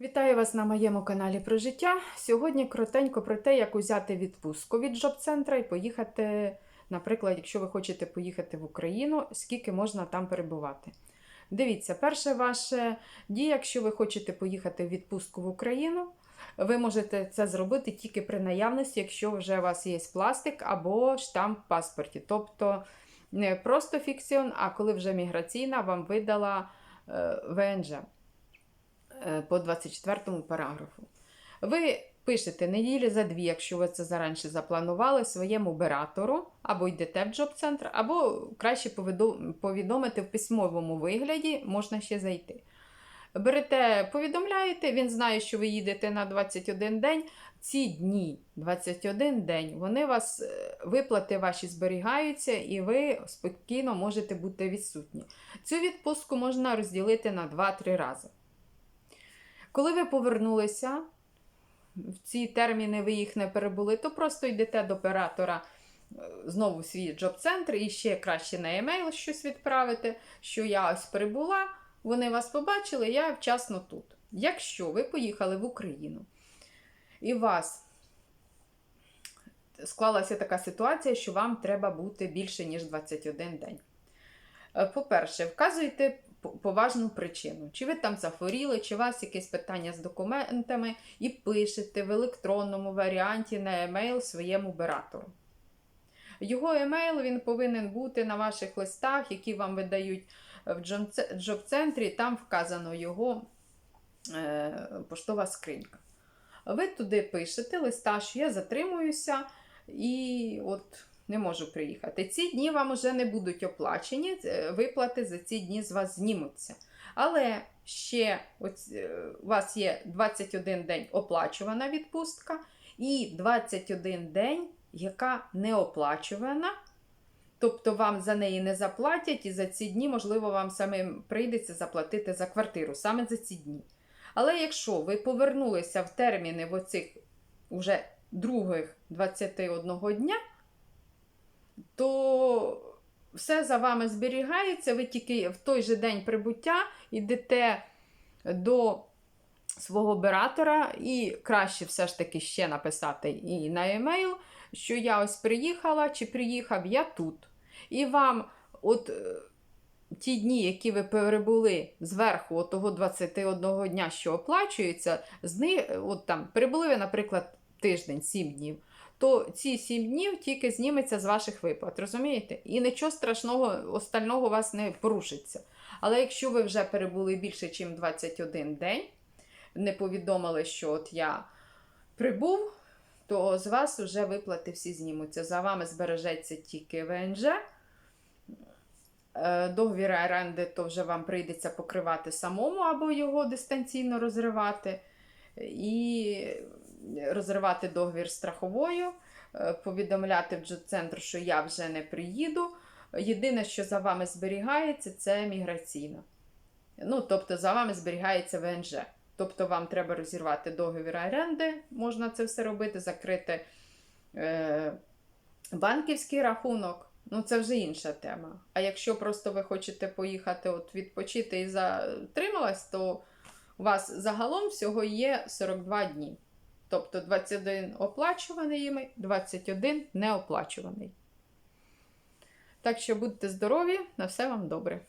Вітаю вас на моєму каналі про життя. Сьогодні коротенько про те, як узяти відпустку від джоб-центра і поїхати, наприклад, якщо ви хочете поїхати в Україну, скільки можна там перебувати. Дивіться, перше ваше дія, якщо ви хочете поїхати в відпустку в Україну, ви можете це зробити тільки при наявності, якщо вже у вас є пластик або штамп в паспорті. Тобто не просто фіксіон, а коли вже міграційна вам видала е, ВНЖ по 24 параграфу. Ви пишете неділі за дві, якщо ви це заранше запланували, своєму оператору, або йдете в джоб-центр, або краще повідомити в письмовому вигляді, можна ще зайти. Берете, повідомляєте, він знає, що ви їдете на 21 день. Ці дні, 21 день, вони вас, е, виплати ваші зберігаються, і ви спокійно можете бути відсутні. Цю відпустку можна розділити на 2-3 рази. Коли ви повернулися, в ці терміни ви їх не перебули, то просто йдете до оператора е, знову в свій джоб-центр і ще краще на емейл щось відправити, що я ось перебула, вони вас побачили, я вчасно тут. Якщо ви поїхали в Україну і вас склалася така ситуація, що вам треба бути більше, ніж 21 день. Е, По-перше, вказуйте поважну причину. Чи ви там захворіли, чи у вас якесь питання з документами, і пишете в електронному варіанті на емейл своєму оператору. Його емейл він повинен бути на ваших листах, які вам видають в джоб-центрі, там вказано його е, поштова скринька. Ви туди пишете листа, що я затримуюся і от не можу приїхати. Ці дні вам вже не будуть оплачені, е, виплати за ці дні з вас знімуться. Але ще ось, е, у вас є 21 день оплачувана відпустка і 21 день, яка не оплачувана. Тобто вам за неї не заплатять, і за ці дні, можливо, вам самим прийдеться заплатити за квартиру саме за ці дні. Але якщо ви повернулися в терміни в оцих уже других 21 дня, то все за вами зберігається, ви тільки в той же день прибуття йдете до свого оператора, і краще все ж таки ще написати і на емейл, що я ось приїхала чи приїхав я тут. І вам от е, ті дні, які ви перебули зверху от того 21 дня, що оплачується, з них, от там перебули ви, наприклад, тиждень, 7 днів. То ці 7 днів тільки зніметься з ваших виплат, розумієте? І нічого страшного остального у вас не порушиться. Але якщо ви вже перебули більше, ніж 21 день, не повідомили, що от я прибув, то з вас вже виплати всі знімуться. За вами збережеться тільки ВНЖ. Е, Договір оренди, то вже вам прийдеться покривати самому або його дистанційно розривати. І розривати договір страховою, е, повідомляти в джоб-центр, що я вже не приїду. Єдине, що за вами зберігається, це міграційна. Ну, тобто, за вами зберігається ВНЖ. Тобто, вам треба розірвати договір оренди, можна це все робити, закрити е, банківський рахунок. Ну, це вже інша тема. А якщо просто ви хочете поїхати от відпочити і затрималась, то у вас загалом всього є 42 дні. Тобто 21 оплачуваний іми, 21 неоплачуваний. Так що будьте здорові, на все вам добре.